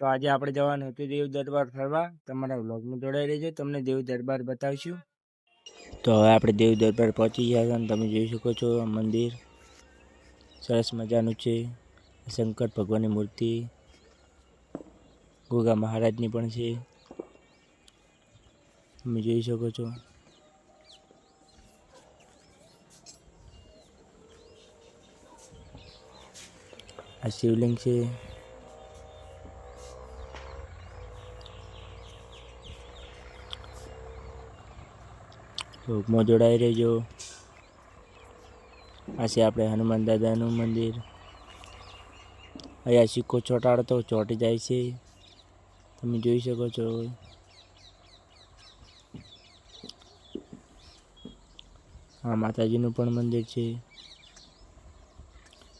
તો આજે આપણે જવાનું હતું દેવ દરબાર ફરવા. તમારા વ્લોગમાં જોડાઈ રહેજો. તમને દેવ દરબાર બતાવીશું. તો હવે આપણે દેવ દરબાર પહોંચી ગયા હતા તમે જોઈ શકો છો મંદિર. સરસ મજાનું છે. શંકર ભગવાનની મૂર્તિ. ગોગા મહારાજની પણ છે. તમે જોઈ શકો છો. આ શિવલિંગ છે. લોકમાં જોડાઈ રહેજો. આ છે આપણે હનુમાન દાદાનું મંદિર. અહીંયા સિક્કો ચોંટાડતો ચોંટી જાય છે. તમે જોઈ શકો છો. આ માતાજીનું પણ મંદિર છે.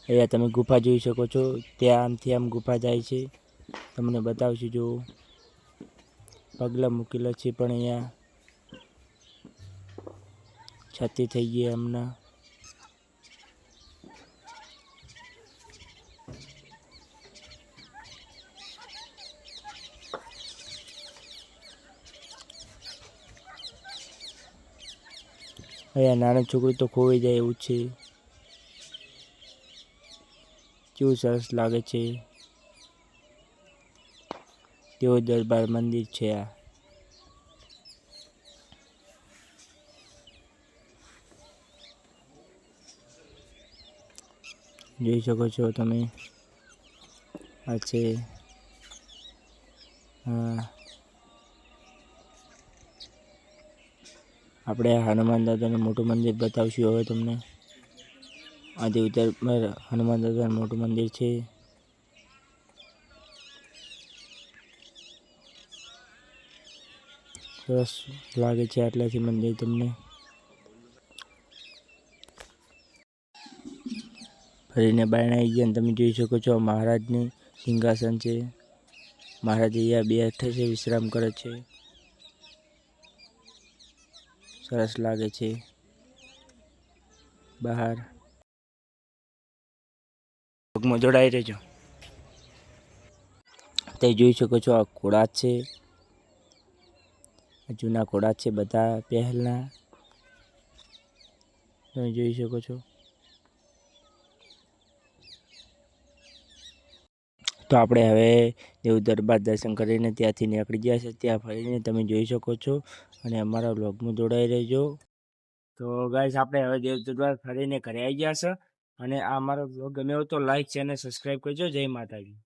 અહીંયા તમે ગુફા જોઈ શકો છો. ત્યાં આમથી આમ ગુફા જાય છે. તમને બતાવશું જો. પગલા મૂકેલા છે પણ અહીંયા. છાતી થઈ ગઈ હમણાં અહીંયા નાની છોકરું તો ખોવાઈ જાય એવું છે. કેવું સરસ લાગે છે. તેઓ દરબાર મંદિર છે આ. જોઈ શકો છો તમે. આ છે આપણે હનુમાન દાદાનું મોટું મંદિર બતાવશું હવે તમને. આ દેવતર હનુમાન દાદાનું મોટું મંદિર છે. સરસ લાગે છે આટલાથી મંદિર તમને. ફરીને બાયણે આવી ગયા તમે જોઈ શકો છો મહારાજની સિંહાસન છે. મહારાજ અહીંયા બેઠે છે, વિશ્રામ કરે છે. સરસ લાગે છે. બહાર. પગમાં જોડાઈ રહેજો. તે જોઈ શકો છો આ ઘોડા છે. જૂના ઘોડા છે બધા પહેલના. તમે જોઈ શકો છો. તો આપણે હવે દેવ દરબાર દર્શન કરીને ત્યાંથી નીકળી ગયા છે. ત્યાં ફરીને તમે જોઈ શકો છો અને અમારા બ્લોગમાં જોડાઈ રહેજો. તો ગાઈસ, આપણે હવે દેવ દરબાર ફરીને ઘરે આવી ગયા છે અને આ અમારો વ્લોગ ગમ્યો તો લાઈક છે અને સબસ્ક્રાઈબ કરજો. જય માતાજી.